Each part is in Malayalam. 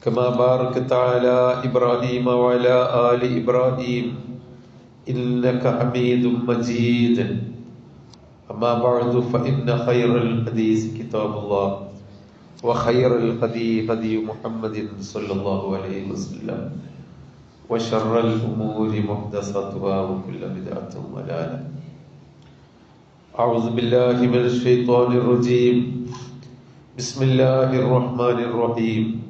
كما باركت على إبراهيم وعلى آل إبراهيم إنك حميد مجيد. أما بعد فإن خير الحديث كتاب الله وخير الهدي هدي محمد صلى الله عليه وسلم وشر الأمور محدثاتها وكل بدعة ضلالة أعوذ بالله من الشيطان الرجيم. بسم الله الرحمن الرحيم.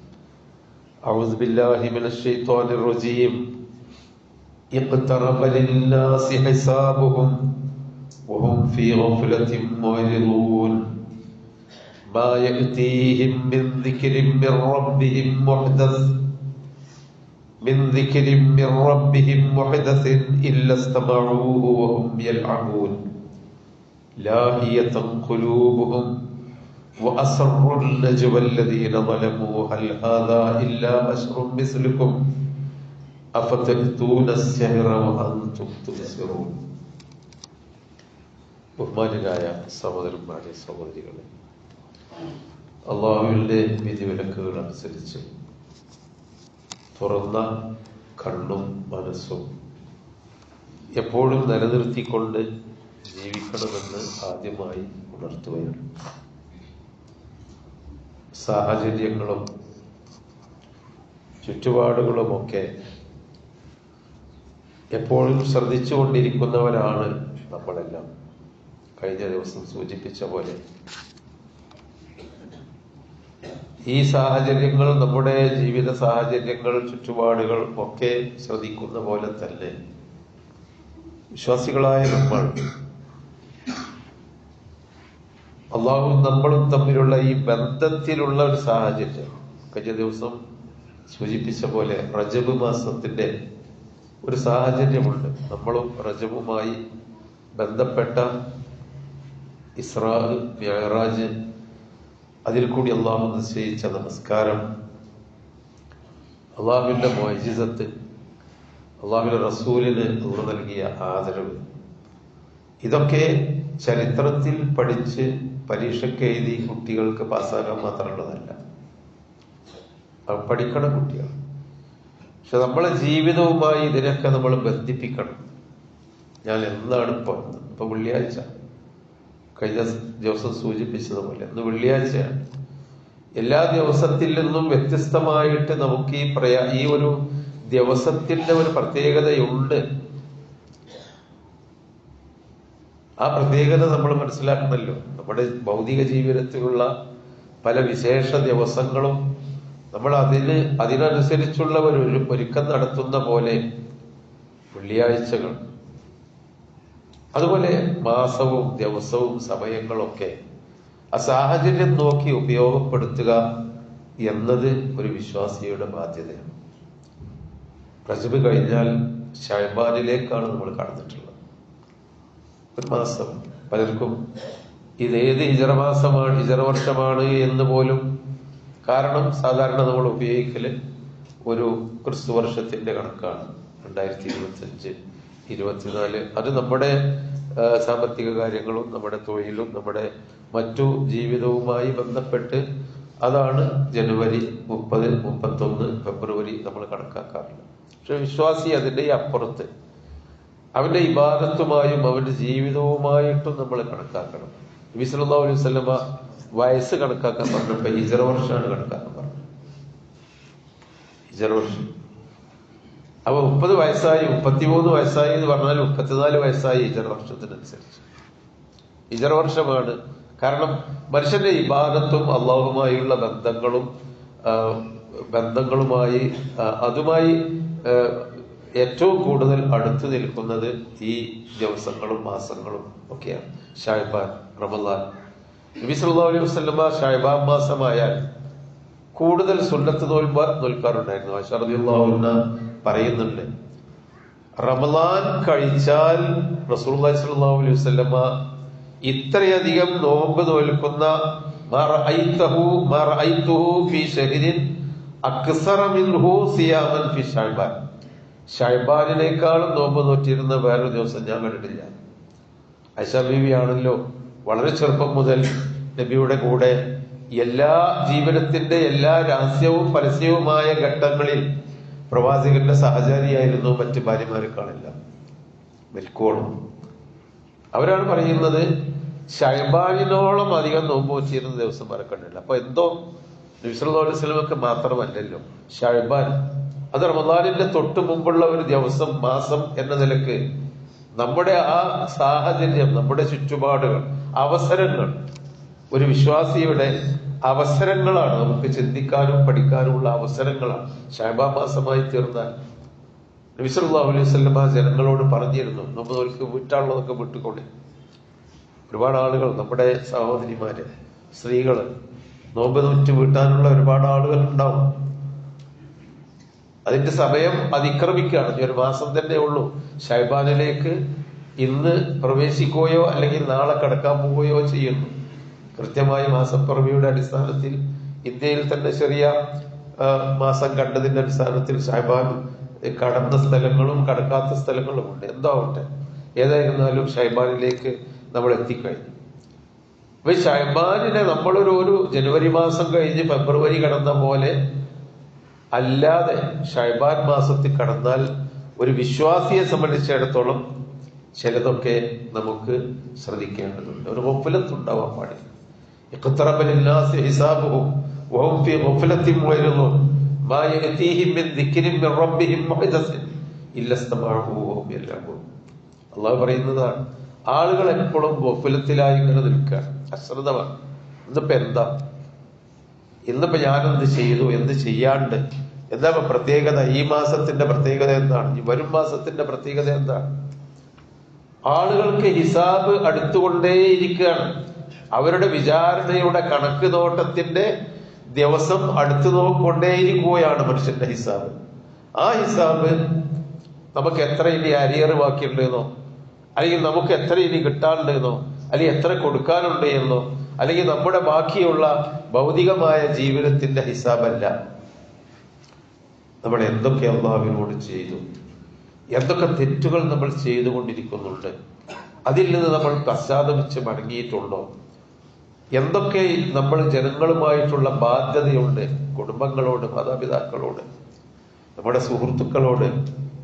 أعوذ بالله من الشيطان الرجيم. اقترب للناس حسابهم وهم في غفلة معرضون. ما يأتيهم من ذكر من ربهم محدث من ذكر من ربهم محدث إلا استمعوه وهم يلعبون. لاهية قلوبهم وأسروا النجوى الذين ظلموا هل هذا إلا بشر مثلكم أفتأتون السحر وأنتم تبصرون ബഹുമാനായ സഹോദരന്മാരെ സഹോദരികളെ അള്ളാഹുവിൻ്റെ വിധിവിലക്കുകൾ അനുസരിച്ച് തുറന്ന കണ്ണും മനസ്സും എപ്പോഴും നിലനിർത്തിക്കൊണ്ട് ജീവിക്കണമെന്ന് ആദ്യമായി ഉണർത്തുകയാണ് സാഹചര്യങ്ങളും ചുറ്റുപാടുകളുമൊക്കെ എപ്പോഴും ശ്രദ്ധിച്ചുകൊണ്ടിരിക്കുന്നവരാണ് നമ്മളെല്ലാം. കഴിഞ്ഞ ദിവസം സൂചിപ്പിച്ച പോലെ. ഈ സാഹചര്യങ്ങൾ നമ്മുടെ ജീവിത സാഹചര്യങ്ങൾ ചുറ്റുപാടുകൾ ഒക്കെ ശ്രദ്ധിക്കുന്ന പോലെ തന്നെ വിശ്വാസികളായ നമ്മൾ അള്ളാഹു നമ്മളും തമ്മിലുള്ള ഈ ബന്ധത്തിലുള്ള ഒരു സാഹചര്യം. കഴിഞ്ഞ ദിവസം സൂചിപ്പിച്ച പോലെ റജബ് മാസത്തിന്റെ ഒരു സാഹചര്യമുണ്ട്. നമ്മളും റജബുമായി ബന്ധപ്പെട്ട ഇസ്രാ വ്യാറാജ് അതിൽ കൂടി അള്ളാഹു നിശ്ചയിച്ച നമസ്കാരം. അള്ളാഹുവിന്റെ മൊയ്ജിസത്ത് അള്ളാഹുവിന്റെ റസൂലിന് നൽകിയ ആദരവ്. ഇതൊക്കെ ചരിത്രത്തിൽ പഠിച്ച് പരീക്ഷയ്ക്ക് എഴുതി കുട്ടികൾക്ക് പാസ്സാകാൻ മാത്രമുള്ളതല്ല. പഠിക്കണം കുട്ടികൾ. പക്ഷെ നമ്മളെ ജീവിതവുമായി ഇതിനൊക്കെ നമ്മൾ ബന്ധിപ്പിക്കണം. ഞാൻ എന്താണ് ഇപ്പൊ ഇപ്പൊ വെള്ളിയാഴ്ച. കഴിഞ്ഞ ദിവസം സൂചിപ്പിച്ചതുപോലെ ഇന്ന് വെള്ളിയാഴ്ചയാണ്. എല്ലാ ദിവസത്തിൽ നിന്നും വ്യത്യസ്തമായിട്ട് നമുക്ക് ഈ പ്രയാ ഈ ഒരു ദിവസത്തിന്റെ ഒരു പ്രത്യേകതയുണ്ട്. ആ പ്രത്യേകത നമ്മൾ മനസ്സിലാക്കണമല്ലോ. നമ്മുടെ ഭൗതിക ജീവിതത്തിലുള്ള പല വിശേഷ ദിവസങ്ങളും നമ്മൾ അതിന് അതിനനുസരിച്ചുള്ള ഒരു ഒരുക്കം നടത്തുന്ന പോലെ വെള്ളിയാഴ്ചകൾ. അതുപോലെ മാസവും ദിവസവും സമയങ്ങളൊക്കെ ആ സാഹചര്യം നോക്കി ഉപയോഗപ്പെടുത്തുക എന്നത് ഒരു വിശ്വാസിയുടെ ബാധ്യതയാണ്. പ്രജബ് കഴിഞ്ഞാൽ ഷൈബാനിലേക്കാണ് നമ്മൾ കടന്നിട്ടുള്ളത്. മാസം. പലർക്കും ഇത് ഏത് ഹിജറ മാസമാണ് ഹിജറ വർഷമാണ് എന്ന് പോലും കാരണം സാധാരണ നമ്മൾ ഉപയോഗിക്കൽ ഒരു ക്രിസ്തു വർഷത്തിന്റെ കണക്കാണ്. രണ്ടായിരത്തി ഇരുപത്തി അഞ്ച് ഇരുപത്തിനാല്. അത് നമ്മുടെ സാമ്പത്തിക കാര്യങ്ങളും നമ്മുടെ തൊഴിലും നമ്മുടെ മറ്റു ജീവിതവുമായി ബന്ധപ്പെട്ട് അതാണ് ജനുവരി മുപ്പത് മുപ്പത്തൊന്ന് ഫെബ്രുവരി നമ്മൾ കണക്കാക്കാറുള്ളത്. പക്ഷെ വിശ്വാസി അതിന്റെ അപ്പുറത്ത് അവന്റെ ഇബാദത്തുമായും അവന്റെ ജീവിതവുമായിട്ടും നമ്മൾ കണക്കാക്കണം. നബി സല്ലല്ലാഹു അലൈഹി വസല്ലമ വയസ്സ് കണക്കാക്കാൻ പറഞ്ഞപ്പോ ഹിജറ വർഷമാണ് കണക്കാക്കാൻ പറഞ്ഞത് ഹിജറ വർഷം. അപ്പൊ മുപ്പത് വയസ്സായി മുപ്പത്തിമൂന്ന് വയസ്സായി എന്ന് പറഞ്ഞാൽ മുപ്പത്തിനാല് വയസ്സായി ഹിജറ വർഷത്തിനനുസരിച്ച്. ഹിജറ വർഷമാണ്. കാരണം മനുഷ്യന്റെ ഇബാദത്തും അള്ളാഹുമായുള്ള ബന്ധങ്ങളും ബന്ധങ്ങളുമായി അതുമായി ഏറ്റവും കൂടുതൽ അടുത്തു നിൽക്കുന്നത് ഈ ദിവസങ്ങളും മാസങ്ങളും ഒക്കെയാണ്. ഷായ്ബാൻ റമദാൻ. നബി സല്ലാ അലൈഹി വസ്ലമ ഷായ്ബാൻ മാസമായാൽ കൂടുതൽ സുന്നത്ത് നോൽബ നോൽക്കാറുണ്ടായിരുന്നു അൻഹ പറയുന്നുണ്ട് റമദാൻ കഴിച്ചാൽ റസൂലുള്ളാഹി സ്വല്ലല്ലാഹു അലൈഹി വസ്ലമ ഇത്രയധികം നോമ്പ് നോൽക്കുന്ന അക്സറ മിൻഹു സിയാമൻ ഫി ശഅബാൻ ഷൈബാനിനേക്കാളും നോമ്പ് നോറ്റിരുന്ന വേറൊരു ദിവസം ഞാൻ കണ്ടിട്ടില്ല. ഐഷ ബീവി ആണല്ലോ വളരെ ചെറുപ്പം മുതൽ നബിയുടെ കൂടെ എല്ലാ ജീവനത്തിന്റെ എല്ലാ രഹസ്യവും പരസ്യവുമായ ഘട്ടങ്ങളിൽ പ്രവാസികളുടെ സഹചാരിയായിരുന്നു മറ്റ് ഭാര്യമാരെക്കാളെല്ലാം. മെൽക്കോളും. അവരാണ് പറയുന്നത് ഷൈബാനിനോളം അധികം നോമ്പ് വെച്ചിരുന്ന ദിവസം വരെ കണ്ടില്ല അപ്പൊ എന്തോ നബിസ്വല്ലാസ്ലമൊക്കെ മാത്രമല്ലല്ലോ. ഷൈബാൻ അത് റമദാനിന്റെ തൊട്ട് മുമ്പുള്ള ഒരു ദിവസം മാസം എന്ന നിലയ്ക്ക് നമ്മുടെ ആ സാഹചര്യം നമ്മുടെ ചുറ്റുപാടുകൾ അവസരങ്ങൾ ഒരു വിശ്വാസിയുടെ അവസരങ്ങളാണ് നമുക്ക് ചിന്തിക്കാനും പഠിക്കാനുമുള്ള അവസരങ്ങളാണ്. ഷാബാ മാസമായി തീർന്നാൽ നബിസല്ലാഹു അലൈഹി വസല്ലമ ജനങ്ങളോട് പറഞ്ഞിരുന്നു നമ്മൾ അവർക്ക് വിട്ടാനുള്ളതൊക്കെ വിട്ടുകൊള്ളി. ഒരുപാട് ആളുകൾ നമ്മുടെ സഹോദരിമാര് സ്ത്രീകൾ നോമ്പ് നോറ്റ് വീട്ടാനുള്ള ഒരുപാട് ആളുകൾ ഉണ്ടാവും. അതിന്റെ സമയം അതിക്രമിക്കുകയാണ്. ഒരു മാസം തന്നെ ഉള്ളൂ. ഷൈബാനിലേക്ക് ഇന്ന് പ്രവേശിക്കുകയോ അല്ലെങ്കിൽ നാളെ കടക്കാൻ പോവുകയോ ചെയ്യുന്നു. കൃത്യമായി മാസപ്പിറവിയുടെ അടിസ്ഥാനത്തിൽ ഇന്ത്യയിൽ തന്നെ ചെറിയ മാസം കണ്ടതിന്റെ അടിസ്ഥാനത്തിൽ ഷൈബാൻ കടന്ന സ്ഥലങ്ങളും കടക്കാത്ത സ്ഥലങ്ങളും ഉണ്ട്. എന്താവട്ടെ? ഏതായിരുന്നാലും ഷൈബാനിലേക്ക് നമ്മൾ എത്തിക്കഴിഞ്ഞു. അപ്പൊ ഷൈബാനിനെ നമ്മളൊരു ഒരു ജനുവരി മാസം കഴിഞ്ഞ് ഫെബ്രുവരി കടന്ന പോലെ അല്ലാതെ ഷൈബാൻ മാസത്തിൽ കടന്നാൽ ഒരു വിശ്വാസിയെ സംബന്ധിച്ചിടത്തോളം ചിലതൊക്കെ നമുക്ക് ശ്രദ്ധിക്കേണ്ടതുണ്ട്. ഒരു ഒഫലത്ത് ഉണ്ടാവാൻ പാടില്ല. അള്ളാഹ് പറയുന്നതാണ് ആളുകൾ എപ്പോഴും ഗോഫുലത്തിലായി ഇങ്ങനെ നിൽക്കുക. അശ്രദ്ധമാണ്. ഇതിപ്പോ എന്താ? ഇന്നിപ്പോ ഞാനെന്ത് ചെയ്തു എന്ത് ചെയ്യാണ്ട്? എന്താ പ്രത്യേകത? ഈ മാസത്തിന്റെ പ്രത്യേകത എന്താണ്? ഈ വരും മാസത്തിന്റെ പ്രത്യേകത എന്താണ്? ആളുകൾക്ക് ഹിസാബ് അടുത്തുകൊണ്ടേയിരിക്കുകയാണ്. അവരുടെ വിചാരണയുടെ കണക്ക് നോട്ടത്തിന്റെ ദിവസം അടുത്തു നോക്കൊണ്ടേയിരിക്കുകയാണ് മനുഷ്യന്റെ ഹിസാബ്. ആ ഹിസാബ് നമുക്ക് എത്ര ഇനി അരിയർ ബാക്കിയുണ്ടെന്നോ അല്ലെങ്കിൽ നമുക്ക് എത്ര ഇനി കിട്ടാനുണ്ടെന്നോ അല്ലെങ്കിൽ എത്ര കൊടുക്കാനുണ്ട് എന്നോ? അല്ലെങ്കിൽ നമ്മുടെ ബാക്കിയുള്ള ഭൗതികമായ ജീവിതത്തിന്റെ ഹിസാബല്ല. നമ്മൾ എന്തൊക്കെ അള്ളാഹുവിനോട് ചെയ്തു? എന്തൊക്കെ തെറ്റുകൾ നമ്മൾ ചെയ്തുകൊണ്ടിരിക്കുന്നുണ്ട്? അതിൽ നിന്ന് നമ്മൾ പശ്ചാത്തപിച്ച് മടങ്ങിയിട്ടുണ്ടോ? എന്തൊക്കെ നമ്മൾ ജനങ്ങളുമായിട്ടുള്ള ബാധ്യതയുണ്ട്? കുടുംബങ്ങളോട് മാതാപിതാക്കളോട് നമ്മുടെ സുഹൃത്തുക്കളോട്.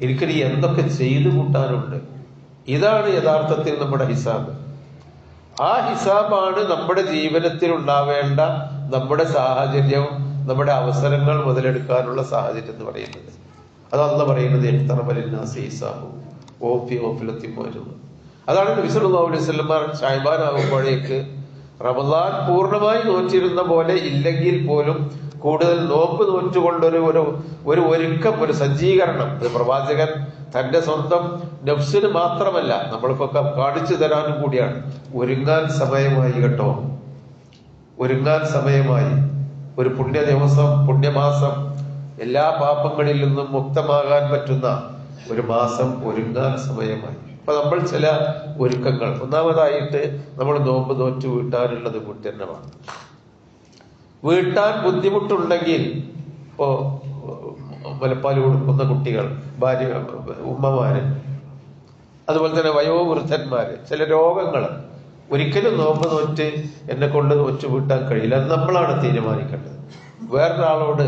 എനിക്കിനി എന്തൊക്കെ ചെയ്തു കൂട്ടാനുണ്ട് ഇതാണ് യഥാർത്ഥത്തിൽ നമ്മുടെ ഹിസാബ്. ആ ഹിസാബാണ് നമ്മുടെ ജീവിതത്തിൽ ഉണ്ടാവേണ്ട നമ്മുടെ സാഹചര്യം നമ്മുടെ അവസരങ്ങൾ മുതലെടുക്കാനുള്ള സാഹചര്യം എന്ന് പറയുന്നത്. അതല്ല പറയുന്നത് എഴുത്തറമലിനാസ് ഹിസാബും ഓപ്പി ഓപ്പിലെത്തി പോരുന്നു. അതാണ് നബി സല്ലല്ലാഹു അലൈഹി വസല്ലം ഷായ്ബാൻ ആകുമ്പോഴേക്ക് റമദാൻ പൂർണമായി നോറ്റിരുന്ന പോലെ ഇല്ലെങ്കിൽ പോലും കൂടുതൽ നോമ്പ് നോറ്റുകൊണ്ടൊരു ഒരു ഒരു ഒരുക്കം ഒരു സജ്ജീകരണം. ഒരു പ്രവാചകൻ തന്റെ സ്വന്തം നഫ്സിന് മാത്രമല്ല നമ്മൾക്കൊക്കെ കാണിച്ചു തരാനും കൂടിയാണ്. ഒരുങ്ങാൻ സമയമായി കേട്ടോ. ഒരുങ്ങാൻ സമയമായി. ഒരു പുണ്യ ദിവസം പുണ്യമാസം എല്ലാ പാപങ്ങളിൽ നിന്നും മുക്തമാകാൻ പറ്റുന്ന ഒരു മാസം ഒരുങ്ങാൻ സമയമായി. അപ്പൊ നമ്മൾ ചില ഒരുക്കങ്ങൾ. ഒന്നാമതായിട്ട് നമ്മൾ നോമ്പ് നോറ്റ് വീട്ടാനുള്ളത് വീട്ടാണ് വീട്ടാൻ ബുദ്ധിമുട്ടുണ്ടെങ്കിൽ ഇപ്പോ മുലപ്പാൽ കൊടുക്കുന്ന കുട്ടികൾ ഭാര്യ ഉമ്മമാര് അതുപോലെ തന്നെ വയോവൃദ്ധന്മാര് ചില രോഗങ്ങൾ. ഒരിക്കലും നോമ്പ് നോറ്റ് എന്നെ കൊണ്ട് നോറ്റ് വീട്ടാൻ കഴിയില്ല അത് നമ്മളാണ് തീരുമാനിക്കേണ്ടത്. വേറൊരാളോട്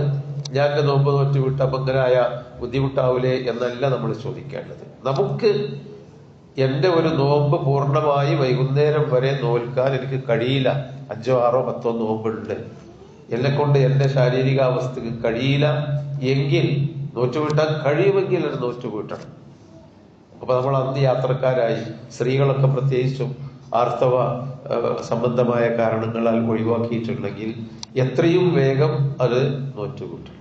ഞാൻ നോമ്പ് നോറ്റ് വീട്ടാൻ ഭംഗരായ ബുദ്ധിമുട്ടാവൂലേ എന്നല്ല നമ്മൾ ചോദിക്കേണ്ടത്. നമുക്ക് എന്റെ ഒരു നോമ്പ് പൂർണമായി വൈകുന്നേരം വരെ നോൽക്കാൻ എനിക്ക് കഴിയില്ല. അഞ്ചോ ആറോ പത്തോ നോമ്പുണ്ട്. എന്നെ കൊണ്ട് എന്റെ ശാരീരികാവസ്ഥക്ക് കഴിയില്ല. എങ്കിൽ നോറ്റുവീട്ടാൻ കഴിയുമെങ്കിൽ അത് നോറ്റുവീട്ടണം. അപ്പൊ നമ്മൾ അന്ന് യാത്രക്കാരായി സ്ത്രീകളൊക്കെ പ്രത്യേകിച്ചും ആർത്തവ സംബന്ധമായ കാരണങ്ങളാൽ ഒഴിവാക്കിയിട്ടുണ്ടെങ്കിൽ എത്രയും വേഗം അത് നോറ്റുകൂട്ടണം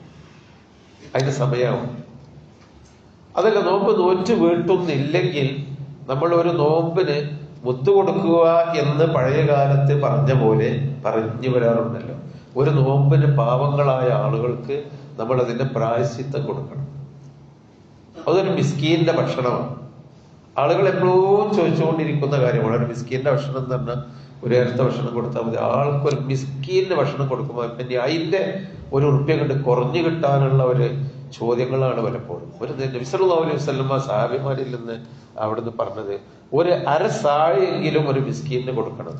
അതിന് സമയമാവും. അതല്ല നോമ്പ് നോറ്റ് വീട്ടുന്നില്ലെങ്കിൽ നമ്മൾ ഒരു നോമ്പിന് മുത്തു കൊടുക്കുക എന്ന് പഴയ കാലത്ത് പറഞ്ഞ പോലെ പറഞ്ഞു വരാറുണ്ടല്ലോ. ഒരു നോമ്പിന് പാവങ്ങളായ ആളുകൾക്ക് നമ്മൾ അതിന്റെ പ്രായശ്ചിത്തം കൊടുക്കണം. അതൊരു മിസ്കീന്റെ ഭക്ഷണമാണ്. ആളുകൾ എപ്പോഴും ചോദിച്ചുകൊണ്ടിരിക്കുന്ന കാര്യമാണ്. ഒരു മിസ്കീന്റെ ഭക്ഷണം എന്ന് പറഞ്ഞാൽ ഒരു നേരത്തെ ഭക്ഷണം കൊടുത്താൽ മതി. ആൾക്കൊരു മിസ്കീന്റെ ഭക്ഷണം കൊടുക്കുമ്പോൾ പിന്നെ അതിന്റെ ഒരു ഉറുപ്പ്യ കണ്ട് കുറഞ്ഞു കിട്ടാനുള്ള ഒരു ചോദ്യങ്ങളാണ് പലപ്പോഴും. ഒരു നബിസല്ലാ അലൈഹി വസ്ലമ സാഹിബിമാരിൽ നിന്ന് അവിടുന്ന് പറഞ്ഞത് ഒരു അരസാഴെങ്കിലും ഒരു മിസ്കീന് കൊടുക്കണം.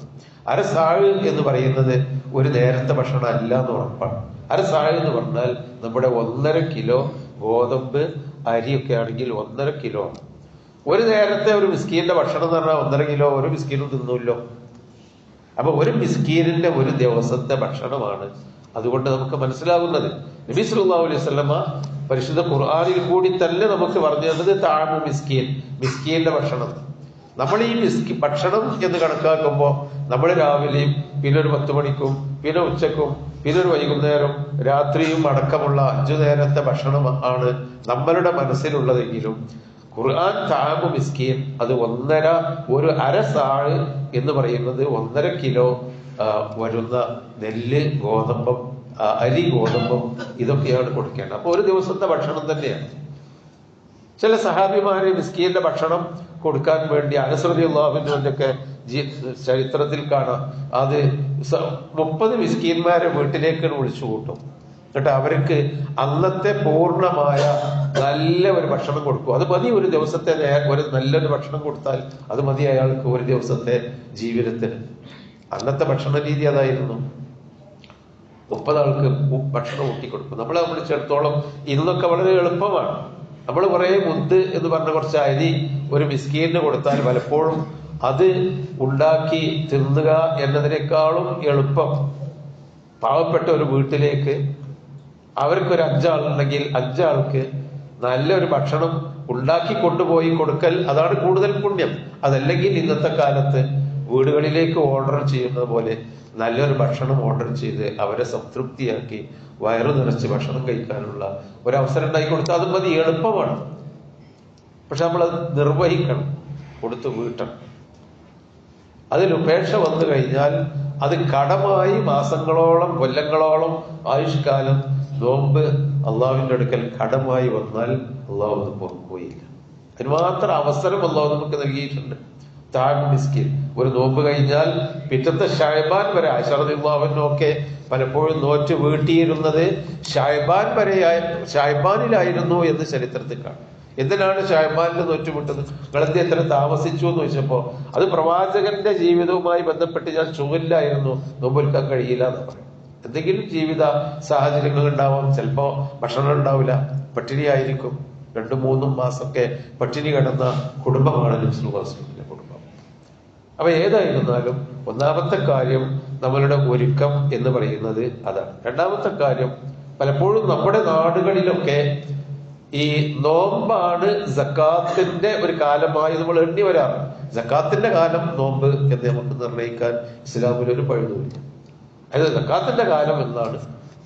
അരസാഴ് എന്ന് പറയുന്നത് ഒരു നേരത്തെ ഭക്ഷണം അല്ല എന്ന് ഉറപ്പാണ്. അരസാഴ് എന്ന് പറഞ്ഞാൽ നമ്മുടെ ഒന്നര കിലോ ഗോതമ്പ് അരിയൊക്കെ ആണെങ്കിൽ ഒന്നര കിലോ ആണ്. ഒരു നേരത്തെ ഒരു മിസ്കീന്റെ ഭക്ഷണം എന്ന് പറഞ്ഞാൽ ഒന്നര കിലോ ഒരു മിസ്കീനും തിന്നൂല്ലോ. അപ്പൊ ഒരു മിസ്കീനിന്റെ ഒരു ദിവസത്തെ ഭക്ഷണമാണ് അതുകൊണ്ട് നമുക്ക് മനസ്സിലാകുന്നത്. നബി സല്ലല്ലാഹു അലൈഹി വസല്ലമ പരിശുദ്ധ ഖുർആാനിൽ കൂടി തന്നെ നമുക്ക് പറഞ്ഞു തന്നത് താഴ്മ മിസ്കീൻ മിസ്കീന്റെ ഭക്ഷണം. നമ്മൾ ഈ മിസ്കി ഭക്ഷണം എന്ന് കണക്കാക്കുമ്പോൾ നമ്മൾ രാവിലെയും പിന്നെ ഒരു പത്ത് മണിക്കും പിന്നെ ഉച്ചക്കും പിന്നെ ഒരു വൈകുന്നേരം രാത്രിയും അടക്കമുള്ള അഞ്ചു നേരത്തെ ഭക്ഷണം ആണ് നമ്മളുടെ മനസ്സിലുള്ളതെങ്കിലും ഖുർആൻ താമു മിസ്കീൻ അത് ഒന്നര ഒരു അര സാഴ് എന്ന് പറയുന്നത് ഒന്നര കിലോ വരുന്ന നെല്ല് ഗോതമ്പം അരി ഗോതമ്പം ഇതൊക്കെയാണ് കൊടുക്കേണ്ടത്. അപ്പൊ ഒരു ദിവസത്തെ ഭക്ഷണം തന്നെയാണ്. ചില സഹാബിമാരെ മിസ്കീന്റെ ഭക്ഷണം കൊടുക്കാൻ വേണ്ടി അനുസൃതി അള്ളാഹുവിന്റെ ചരിത്രത്തിൽ കാണാം. അത് മുപ്പത് മിസ്കീന്മാരെ വീട്ടിലേക്ക് വിളിച്ചു കൂട്ടും. എന്നിട്ട് അവർക്ക് അന്നത്തെ പൂർണമായ നല്ല ഒരു ഭക്ഷണം കൊടുക്കും. അത് മതി ഒരു ദിവസത്തെ ഒരു നല്ലൊരു ഭക്ഷണം കൊടുത്താൽ അത് മതി അയാൾക്ക് ഒരു ദിവസത്തെ ജീവിതത്തിന്. അന്നത്തെ ഭക്ഷണ രീതി അതായിരുന്നു. മുപ്പത് ഭക്ഷണം ഊട്ടിക്കൊടുക്കും. നമ്മളെ സംബന്ധിച്ചിടത്തോളം ഇന്നൊക്കെ വളരെ എളുപ്പമാണ്. നമ്മൾ കുറേ മുന്ത് എന്ന് പറഞ്ഞ കുറച്ച് അരി ഒരു മിസ്കീന് കൊടുത്താൽ പലപ്പോഴും അത് ഉണ്ടാക്കി തിന്നുക എന്നതിനേക്കാളും എളുപ്പം. പാവപ്പെട്ട ഒരു വീട്ടിലേക്ക് അവർക്കൊരു അഞ്ചാളുണ്ടെങ്കിൽ അഞ്ചാൾക്ക് നല്ലൊരു ഭക്ഷണം ഉണ്ടാക്കി കൊണ്ടുപോയി കൊടുക്കൽ അതാണ് കൂടുതൽ പുണ്യം. അതല്ലെങ്കിൽ ഇന്നത്തെ കാലത്ത് വീടുകളിലേക്ക് ഓർഡർ ചെയ്യുന്നത് പോലെ നല്ലൊരു ഭക്ഷണം ഓർഡർ ചെയ്ത് അവരെ സംതൃപ്തിയാക്കി വയറു നിറച്ച് ഭക്ഷണം കഴിക്കാനുള്ള ഒരു അവസരം ഉണ്ടാക്കി കൊടുത്താൽ അത് മതി എളുപ്പമാണ്. പക്ഷെ നമ്മൾ അത് നിർവഹിക്കണം കൊടുത്ത് വീട്ടണം. അതിൽ ഉപേക്ഷ വന്നു കഴിഞ്ഞാൽ അത് കടമായി മാസങ്ങളോളം കൊല്ലങ്ങളോളം ആയുഷ്കാലം നോമ്പ് അള്ളാവിന്റെ അടുക്കൽ കടമായി വന്നാൽ അള്ളാഹു അത് പൊറുക്കുകയില്ല അതിന് മാത്രം അവസരം അള്ളാഹു നമുക്ക് നൽകിയിട്ടുണ്ട്. താഴ് മിസ്കിൻ ഒരു നോമ്പ് കഴിഞ്ഞാൽ പിറ്റത്തെ ഷായ്ബാൻ വരെ അഷറദിള്ളാഹുവിനൊക്കെ പലപ്പോഴും നോറ്റ് വീട്ടിയിരുന്നത് ഷായ്ബാൻ വരെ ഷായ്ബാനിലായിരുന്നു എന്ന് ചരിത്രത്തിൽ കാണും. എന്തിനാണ് ഷായ്ബാനിൽ നോറ്റുവിട്ടത് നിങ്ങളെന്ത് എത്ര താമസിച്ചു എന്ന് ചോദിച്ചപ്പോ അത് പ്രവാചകന്റെ ജീവിതവുമായി ബന്ധപ്പെട്ട് ഞാൻ ചുമല്ലായിരുന്നു നോമ്പൊരുക്കാൻ കഴിയില്ല എന്ന് പറയും എന്തെങ്കിലും ജീവിത സാഹചര്യങ്ങൾ ഉണ്ടാവാം ചിലപ്പോ ഭക്ഷണം ഉണ്ടാവില്ല പട്ടിണിയായിരിക്കും. രണ്ടു മൂന്നും മാസമൊക്കെ പട്ടിണി കിടന്ന കുടുംബമാണ് നബ്സുൽവാസിന്റെ അപ്പൊ ഏതായിരുന്നാലും ഒന്നാമത്തെ കാര്യം നമ്മളുടെ ഒരുക്കം എന്ന് പറയുന്നത് അതാണ്. രണ്ടാമത്തെ കാര്യം പലപ്പോഴും നമ്മുടെ നാടുകളിലൊക്കെ ഈ നോമ്പാണ് ജക്കാത്തിന്റെ ഒരു കാലമായി നമ്മൾ എണ്ണി വരാറ്. ജക്കാത്തിന്റെ കാലം നോമ്പ് എന്ന് നമുക്ക് നിർണയിക്കാൻ ഇസ്ലാമിൽ ഒരു പഴുതുമില്ല. അതായത് ജക്കാത്തിന്റെ കാലം എന്നാണ്.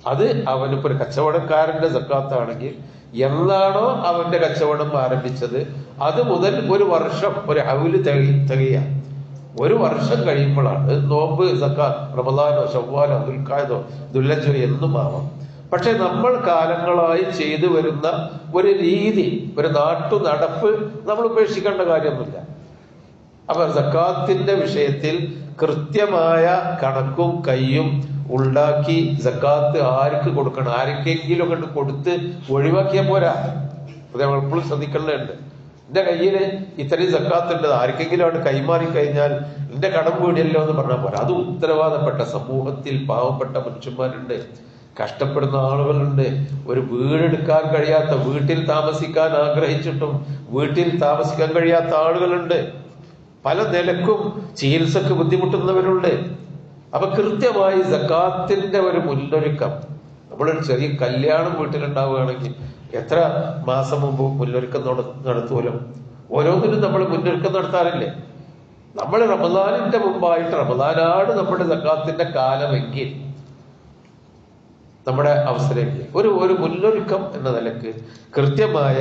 അത് അവനിപ്പോ ഒരു കച്ചവടക്കാരന്റെ ജക്കാത്താണെങ്കിൽ എന്നാണോ അവന്റെ കച്ചവടം ആരംഭിച്ചത്? അത് മുതൽ ഒരു വർഷം ഒരു ഹൗൽ തെളി തികയാ ഒരു വർഷം കഴിയുമ്പോഴാണ്. നോമ്പ് സക്കാത്ത് റമദാനോ ചൊവ്വാനോ ദുൽഖായതോ ദുല്ലജോ എന്നും ആവാം. പക്ഷെ നമ്മൾ കാലങ്ങളായി ചെയ്തു വരുന്ന ഒരു രീതി ഒരു നാട്ടു നടപ്പ് നമ്മൾ ഉപേക്ഷിക്കേണ്ട കാര്യമൊന്നുമില്ല. അപ്പൊ സക്കാത്തിന്റെ വിഷയത്തിൽ കൃത്യമായ കണക്കും കൈയും ഉണ്ടാക്കി സക്കാത്ത് ആർക്ക് കൊടുക്കണം? ആർക്കെങ്കിലും കണ്ട് കൊടുത്ത് ഒഴിവാക്കിയാൽ പോരാ. അത് നമ്മൾ എപ്പോഴും ശ്രദ്ധിക്കേണ്ടതുണ്ട്. എന്റെ കയ്യിൽ ഇത്രയും സക്കാത്തുണ്ടത് ആർക്കെങ്കിലും അവിടെ കൈമാറി കഴിഞ്ഞാൽ എന്റെ കടം വീടിയല്ലോ എന്ന് പറഞ്ഞാൽ പോരാ. അത് ഉത്തരവാദപ്പെട്ട സമൂഹത്തിൽ പാവപ്പെട്ട മനുഷ്യന്മാരുണ്ട്. കഷ്ടപ്പെടുന്ന ആളുകളുണ്ട്. ഒരു വീടെടുക്കാൻ കഴിയാത്ത വീട്ടിൽ താമസിക്കാൻ ആഗ്രഹിച്ചിട്ടും വീട്ടിൽ താമസിക്കാൻ കഴിയാത്ത ആളുകളുണ്ട്. പല നിലക്കും ചികിത്സക്ക് ബുദ്ധിമുട്ടുന്നവരുണ്ട്. അപ്പൊ കൃത്യമായി സക്കാത്തിന്റെ ഒരു മുന്നൊരുക്കം നമ്മളൊരു ചെറിയ കല്യാണം വീട്ടിലുണ്ടാവുകയാണെങ്കിൽ എത്ര മാസം മുമ്പ് മുന്നൊരുക്കം നട- നടത്തുമല്ലോ ഓരോന്നിനും നമ്മൾ മുന്നൊരുക്കം നടത്താറില്ലേ? നമ്മൾ റമദാനിന്റെ മുമ്പായിട്ട് റമദാനാണ് നമ്മുടെ സക്കാത്തിന്റെ കാലമെങ്കിൽ നമ്മുടെ അവസരമില്ല. ഒരു ഒരു മുന്നൊരുക്കം എന്ന നിലയ്ക്ക് കൃത്യമായ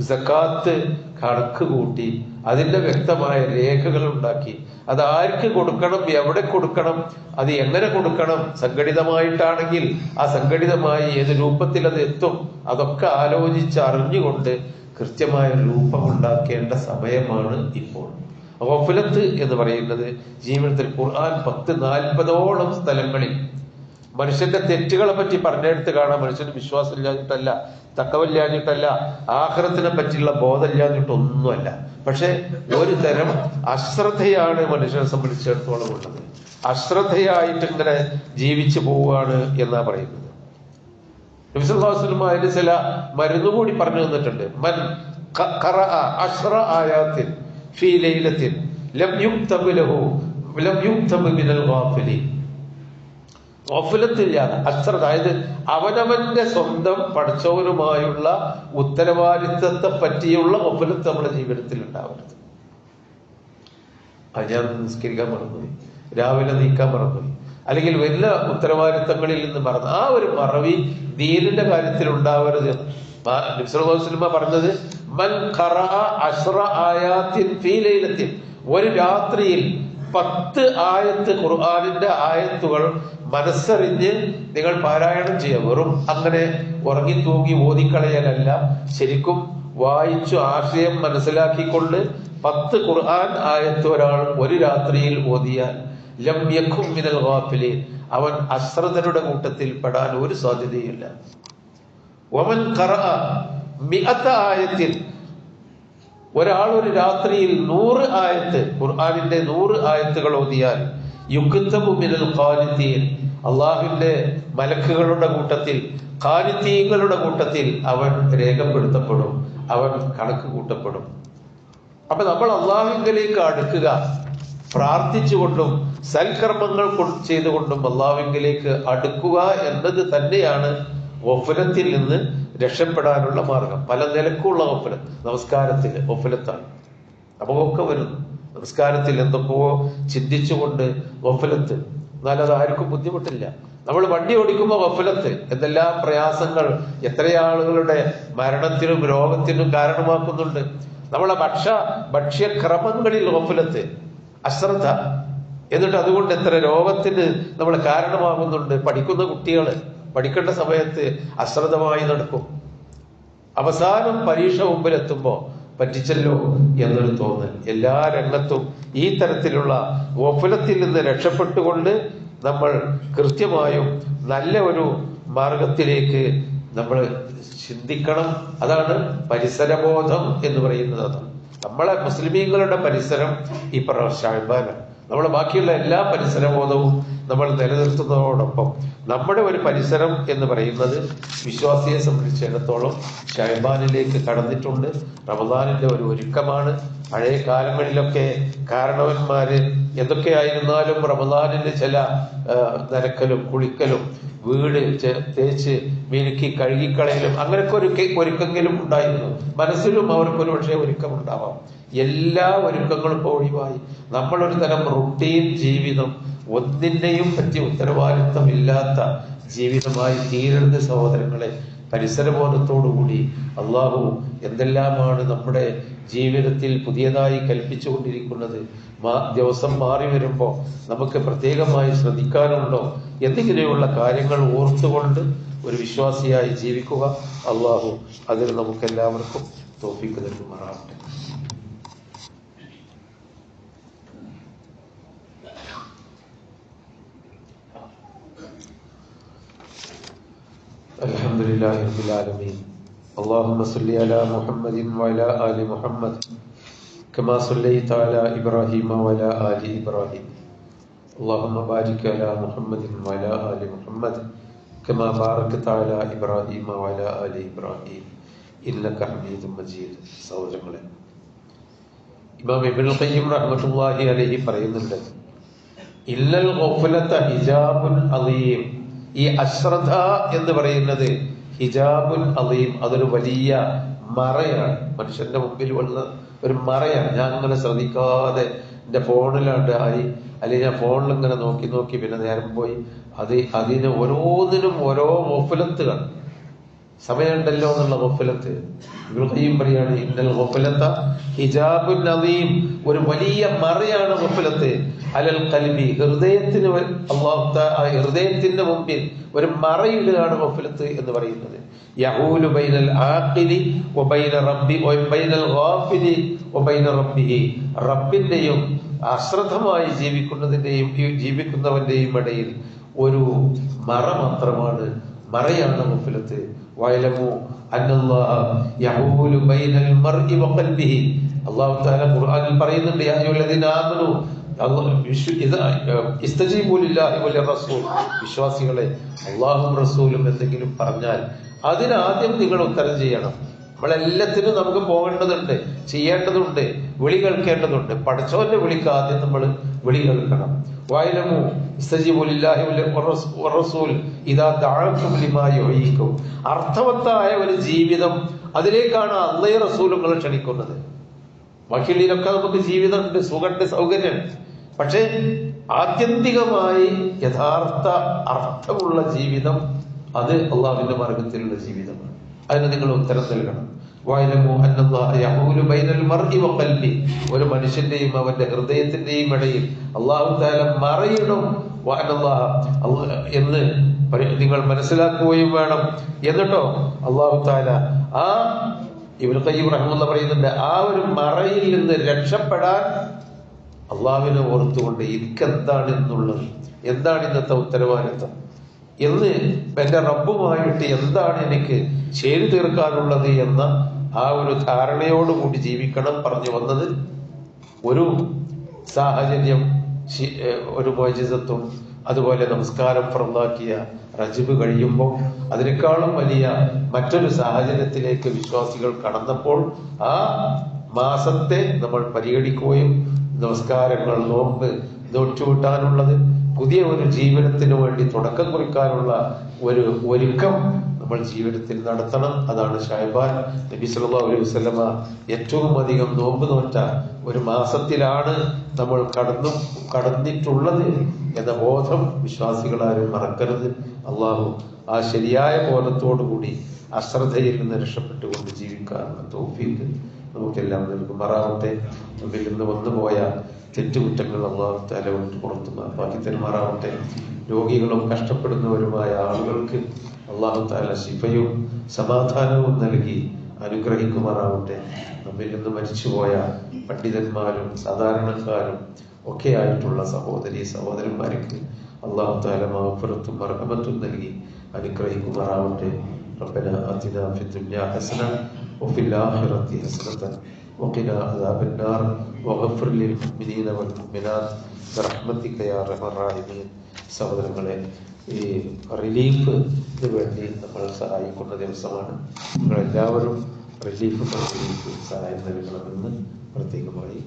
സക്കാത്ത് കണക്ക് കൂട്ടി അതിന്റെ വ്യക്തമായ രേഖകൾ ഉണ്ടാക്കി. അത് ആർക്ക് കൊടുക്കണം എവിടെ കൊടുക്കണം അത് എങ്ങനെ കൊടുക്കണം സംഘടിതമായിട്ടാണെങ്കിൽ ആ സംഘടിതമായി ഏത് രൂപത്തിൽ അത് എത്തും അതൊക്കെ ആലോചിച്ച് അറിഞ്ഞുകൊണ്ട് കൃത്യമായ രൂപമുണ്ടാക്കേണ്ട സമയമാണ് ഇപ്പോൾ. ഗഫലത്ത് എന്ന് പറയുന്നത് ജീവിതത്തിൽ ഖുർആൻ പത്ത് നാൽപ്പതോളം സ്ഥലങ്ങളിൽ മനുഷ്യന്റെ തെറ്റുകളെ പറ്റി പറഞ്ഞെടുത്ത് കാണാൻ മനുഷ്യന് വിശ്വാസം ഇല്ലാഞ്ഞിട്ടല്ല തക്കവല്ലാഞ്ഞിട്ടല്ല ആഹ്രത്തിനെ പറ്റിയുള്ള ബോധമില്ലാഞ്ഞിട്ടൊന്നുമല്ല. പക്ഷെ ഒരു തരം അശ്രദ്ധയാണ് മനുഷ്യനെ സംബന്ധിച്ചിടത്തോളം ഉള്ളത്. അശ്രദ്ധയായിട്ട് ഇങ്ങനെ ജീവിച്ചു പോവുകയാണ് എന്നാ പറയുന്നത്. നബിസ്വല്ലാസ്ലം അതിന് ചില മരുന്ന് കൂടി പറഞ്ഞു തന്നിട്ടുണ്ട്. മൻ അശ്ര ആയാത്തിൻ ഫീ ലം യുക്തബ് ലഹു ലം യുക്തബ് മിനൽ ഗാഫിലീൻ. ഗഫലത്തില്ലാതെ അശ്രദ്ധ അതായത് അവനവന്റെ സ്വന്തം പഠിച്ചവനുമായുള്ള ഉത്തരവാദിത്തത്തെ പറ്റിയുള്ള ഒഫലത്ത് നമ്മുടെ ജീവിതത്തിൽ ഉണ്ടാവരുത് അത് ഞാൻ നിസ്കരിക്കാൻ മറന്നുപോയി. രാവിലെ നീക്കാൻ മറന്നുപോയി. അല്ലെങ്കിൽ വല്ല ഉത്തരവാദിത്തങ്ങളിൽ നിന്ന് മറന്നു. ആ ഒരു മറവി ദീനിന്റെ കാര്യത്തിൽ ഉണ്ടാവരുത് സിനിമ പറഞ്ഞത് മൻ ഖറഅ അശ്റ ആയാത്തിൻ ഫീ ഒരു രാത്രിയിൽ പത്ത് ആയത്ത് ഖുർആാനിന്റെ ആയത്തുകൾ മനസ്സറിഞ്ഞ് നിങ്ങൾ പാരായണം ചെയ്യുക. വെറും അങ്ങനെ ഉറങ്ങി തൂങ്ങി ഓതിക്കളയലല്ല ശരിക്കും വായിച്ചു ആശയം മനസ്സിലാക്കിക്കൊണ്ട് പത്ത് ഖുർആൻ ആയത്ത് ഒരാൾ ഒരു രാത്രിയിൽ ഓതിയാൽ ലം യഖും മിനൽ ഗാഫിലീൻ. അവൻ അശ്രദ്ധരുടെ കൂട്ടത്തിൽ പെടാൻ ഒരു സാധ്യതയില്ല. ഒമൻ കറ മിഅത്ത ആയത്തിൽ ഒരാൾ ഒരു രാത്രിയിൽ നൂറ് ആയത്ത് ഖുർആാനിന്റെ നൂറ് ആയത്തുകൾ ഓതിയാൽ യുക്തബു മിനൽ ഖാലിത്തീൻ അള്ളാഹുവിന്റെ മലക്കുകളുടെ കൂട്ടത്തിൽ ഖാലിത്തീങ്ങളുടെ കൂട്ടത്തിൽ അവൻ രേഖപ്പെടുത്തപ്പെടും അവൻ കണക്ക് കൂട്ടപ്പെടും. അപ്പൊ നമ്മൾ അള്ളാഹുവിലേക്ക് അടുക്കുക പ്രാർത്ഥിച്ചുകൊണ്ടും സൽക്കർമ്മങ്ങൾ ചെയ്തുകൊണ്ടും അള്ളാഹുവിലേക്ക് അടുക്കുക എന്നത് തന്നെയാണ് ഒഫുരത്തിൽ നിന്ന് രക്ഷപ്പെടാനുള്ള മാർഗം. പല നിലക്കുള്ള ഒഫലം നമസ്കാരത്തിൽ ഒഫലത്താണ് ഒക്കെ വരുന്നു. നമസ്കാരത്തിൽ എന്തൊക്കെയോ ചിന്തിച്ചുകൊണ്ട് ഒഫലത്ത് എന്നാൽ അത് ആർക്കും ബുദ്ധിമുട്ടില്ല. നമ്മൾ വണ്ടി ഓടിക്കുമ്പോൾ ഗഫലത്ത് എന്തെല്ലാം പ്രയാസങ്ങൾ എത്രയാളുകളുടെ മരണത്തിനും രോഗത്തിനും കാരണമാക്കുന്നുണ്ട്. നമ്മളെ ഭക്ഷ ഭക്ഷ്യക്രമങ്ങളിൽ വഫലത്ത് അശ്രദ്ധ. എന്നിട്ട് അതുകൊണ്ട് എത്ര രോഗത്തിന് നമ്മൾ കാരണമാകുന്നുണ്ട്. പഠിക്കുന്ന കുട്ടികൾ പഠിക്കേണ്ട സമയത്ത് അശ്രദ്ധമായി നടക്കും. അവസാനം പരീക്ഷ മുമ്പിലെത്തുമ്പോ പറ്റിച്ചല്ലോ എന്നൊരു തോന്നൽ. എല്ലാ രംഗത്തും ഈ തരത്തിലുള്ള ഗോഫലത്തിൽ നിന്ന് രക്ഷപ്പെട്ടുകൊണ്ട് നമ്മൾ കൃത്യമായും നല്ല ഒരു മാർഗത്തിലേക്ക് നമ്മൾ ചിന്തിക്കണം. അതാണ് പരിസരബോധം എന്ന് പറയുന്നത്. നമ്മളെ മുസ്ലിമീങ്ങളുടെ പരിസരം ഈ പറഞ്ഞ ഷാഴ്ബാനാണ് നമ്മൾ ബാക്കിയുള്ള എല്ലാ പരിസരബോധവും നമ്മൾ നിലനിർത്തുന്നതോടൊപ്പം നമ്മുടെ ഒരു പരിസരം എന്ന് പറയുന്നത് വിശ്വാസിയെ സംബന്ധിച്ചിടത്തോളം ഷൈബാനിലേക്ക് കടന്നിട്ടുണ്ട്. റമദാനിന്റെ ഒരു ഒരുക്കമാണ്. പഴയ കാലങ്ങളിലൊക്കെ കാരണവന്മാര് എന്തൊക്കെയായിരുന്നാലും റമദാനിന്റെ ചില നിരക്കലും കുളിക്കലും വീട് തേച്ച് മിനുക്കി കഴുകിക്കളയലും അങ്ങനെയൊക്കെ ഒരു ഒരുക്കെങ്കിലും ഉണ്ടായിരുന്നു. മനസ്സിലും അവർക്ക് ഒരു പക്ഷേ ഒരുക്കം ഉണ്ടാവാം എല്ലാ ഒരുക്കങ്ങളും ഇപ്പോൾ ഒഴിവായി. നമ്മളൊരു തരം റുട്ടീൻ ജീവിതം ഒന്നിന്റെയും പറ്റി ഉത്തരവാദിത്തമില്ലാത്ത ജീവിതമായി തീരരുത് സഹോദരങ്ങളെ പരിസരബോധത്തോടുകൂടി അള്ളാഹു എന്തെല്ലാമാണ് നമ്മുടെ ജീവിതത്തിൽ പുതിയതായി കൽപ്പിച്ചുകൊണ്ടിരിക്കുന്നത് മാ- ദിവസം മാറി വരുമ്പോൾ നമുക്ക് പ്രത്യേകമായി ശ്രദ്ധിക്കാനുണ്ടോ എന്നിങ്ങനെയുള്ള കാര്യങ്ങൾ ഓർത്തുകൊണ്ട് ഒരു വിശ്വാസിയായി ജീവിക്കുക. അള്ളാഹു അതിന് നമുക്കെല്ലാവർക്കും തോപ്പിക്ക് നൽകുമാറാവട്ടെ. لله رب العالمين اللهم صل على محمد وعلى آل محمد كما صليت على إبراهيم وعلى آل إبراهيم اللهم بارك على محمد وعلى آل محمد كما باركت على إبراهيم وعلى آل إبراهيم إنك حميد مجيد സഹോദരങ്ങളെ ഇമാം ഇബ്നുൽ ഖയ്യിം റഹ്മത്തുള്ളാഹി അലൈഹി പറയുന്നുണ്ട് ഇല്ലൽ ഗഫലത ഹിജാബുൻ അലീം ഈ അശ്രദ്ധ എന്ന് പറയുന്നത് ഹിജാബുൻ അലീം അതൊരു വലിയ മറയാണ്. മനുഷ്യന്റെ മുമ്പിൽ വന്ന ഒരു മറയാണ്. ഞാൻ അങ്ങനെ ശ്രദ്ധിക്കാതെ എന്റെ ഫോണിലാണ്ട് ആയി അല്ലെങ്കിൽ ഞാൻ ഫോണിൽ ഇങ്ങനെ നോക്കി നോക്കി പിന്നെ നേരം പോയി. അത് അതിന് ഓരോന്നിനും ഓരോ ഗഫലത്തുകൾ സമയമുണ്ടല്ലോ എന്നുള്ള ഗൊഫലത്ത്. ഇബ്രാഹിം പറയാണ് ഇന്നൽ ഗൊഫലത്ത ഹിജാബുൻ നദീം. ഒരു വലിയ മറയാണ് ഗൊഫലത്ത്. അലൽ കൽബി ഹൃദയത്തിന് ഹൃദയത്തിന്റെ മുമ്പിൽ ഒരു മറയിടുകയാണ് ഗൊഫലത്ത് എന്ന് പറയുന്നത്. യഹൂലു ബൈനൽ ആഖിലി വബൈന റബ്ബി വബൈനൽ ഗാഫിലി വബൈന റബ്ബിഹി. റബ്ബിന്റെയും അശ്രദ്ധമായി ജീവിക്കുന്നതിന്റെയും ജീവിക്കുന്നവന്റെയും ഇടയിൽ ഒരു മറ മാത്രമാണ് മറയാണ് ഗഫലത്ത്. വയലമു അല്ലാഹു തആല ഖുർആനിൽ പറയുന്നുണ്ട് വിശ്വാസികളെ അള്ളാഹും റസൂലും എന്തെങ്കിലും പറഞ്ഞാൽ അതിനാദ്യം നിങ്ങൾ ഉത്തരം ചെയ്യണം. നമ്മളെല്ലാത്തിനും നമുക്ക് പോകേണ്ടതുണ്ട് ചെയ്യേണ്ടതുണ്ട് വിളി കേൾക്കേണ്ടതുണ്ട്. പഠിച്ചവന്റെ വിളിക്ക് ആദ്യം നമ്മൾ വിളി കേൾക്കണം. വായനമു അർത്ഥവത്തായ ഒരു ജീവിതം അതിലേക്കാണ് അള്ളയ റസൂലുകൾ ക്ഷണിക്കുന്നത്. ബാക്കിയുള്ളിലൊക്കെ നമുക്ക് ജീവിതമുണ്ട് സുഖമുണ്ട് സൗകര്യമുണ്ട്. പക്ഷേ ആത്യന്തികമായി യഥാർത്ഥ അർത്ഥമുള്ള ജീവിതം അത് അള്ളാഹുവിന്റെ മാർഗത്തിലുള്ള ജീവിതമാണ്. അതിന് നിങ്ങൾ ഉത്തരം നൽകണം. ഒരു മനുഷ്യന്റെയും അവന്റെ ഹൃദയത്തിന്റെയും ഇടയിൽ അള്ളാഹു താല മറയിടും. എന്ന് നിങ്ങൾ മനസ്സിലാക്കുകയും വേണം. എന്നിട്ടോ അള്ളാഹു താല ആ ഇവർ കയ്യും റഹ്മെന്ന് പറയുന്നുണ്ട് ആ ഒരു മറയിൽ നിന്ന് രക്ഷപ്പെടാൻ അള്ളാഹുവിനെ ഓർത്തുകൊണ്ട് എനിക്കെന്താണ് എന്നുള്ളത് എന്താണ് ഇന്നത്തെ ഉത്തരവാദിത്വം എന്ന് എന്റെ റബ്ബുമായിട്ട് എന്താണ് എനിക്ക് ചെയ്തു തീർക്കാനുള്ളത് എന്ന ആ ഒരു ധാരണയോടുകൂടി ജീവിക്കണം പറഞ്ഞു വന്നത് ഒരു സാഹചര്യം ഒരു മോചിതത്വം അതുപോലെ നമസ്കാരം പുറന്നാക്കിയ റജിബ് കഴിയുമ്പോൾ അതിനേക്കാളും വലിയ മറ്റൊരു സാഹചര്യത്തിലേക്ക് വിശ്വാസികൾ കടന്നപ്പോൾ ആ മാസത്തെ നമ്മൾ പരിഗണിക്കുകയും നമസ്കാരങ്ങൾ നോമ്പ് നോറ്റുവിട്ടാനുള്ളത് പുതിയ ഒരു ജീവിതത്തിന് വേണ്ടി തുടക്കം കുറിക്കാനുള്ള ഒരു ഒരുക്കം നമ്മൾ ജീവിതത്തിൽ നടത്തണം. അതാണ് ഷായ്ബാൻ നബി സല്ലല്ലാഹു അലൈഹി വസല്ലമ ഏറ്റവും അധികം നോമ്പ് നോറ്റ ഒരു മാസത്തിലാണ് നമ്മൾ കടന്നു കടന്നിട്ടുള്ളത് എന്ന ബോധം വിശ്വാസികളാരും മറക്കരുത്. അള്ളാഹു ആ ശരിയായ ബോധത്തോടു കൂടി അശ്രദ്ധയിൽ നിന്ന് രക്ഷപ്പെട്ടുകൊണ്ട് ജീവിക്കാനുള്ള തോഫീക്ക് നമുക്കെല്ലാം നൽകുമാറാവട്ടെ നമ്മിൽ നിന്ന് വന്നുപോയ തെറ്റുകുറ്റങ്ങൾ അള്ളാഹു തല വിട്ട് പുറത്തു ബാക്കി തരുമാറാവട്ടെ രോഗികളും കഷ്ടപ്പെടുന്നവരുമായ ആളുകൾക്ക് അള്ളാഹു താല ശിഫയും സമാധാനവും നൽകി അനുഗ്രഹിക്കുമാറാവട്ടെ നമ്മിൽ നിന്ന് മരിച്ചുപോയ പണ്ഡിതന്മാരും സാധാരണക്കാരും ഒക്കെ ആയിട്ടുള്ള സഹോദരി സഹോദരന്മാർക്ക് അള്ളാഹു താല മാഫുറത്തും മർഹമത്തും നൽകി അനുഗ്രഹിക്കുമാറാവട്ടെ ربنا آتنا في الدنيا حسنة وفي الآخرة حسنة وقنا عذاب النار وغفر للمؤمنين والمؤمنات برحمتك يا أرحم الراحمين സഹോദരങ്ങളെ ഈ റിലീഫിന് വേണ്ടി നമ്മൾ സഹായിക്കുന്ന ദിവസമാണ് നിങ്ങളെല്ലാവരും റിലീഫ് പ്രവർത്തിക്ക് സഹായം നൽകണമെന്ന് പ്രത്യേകമായി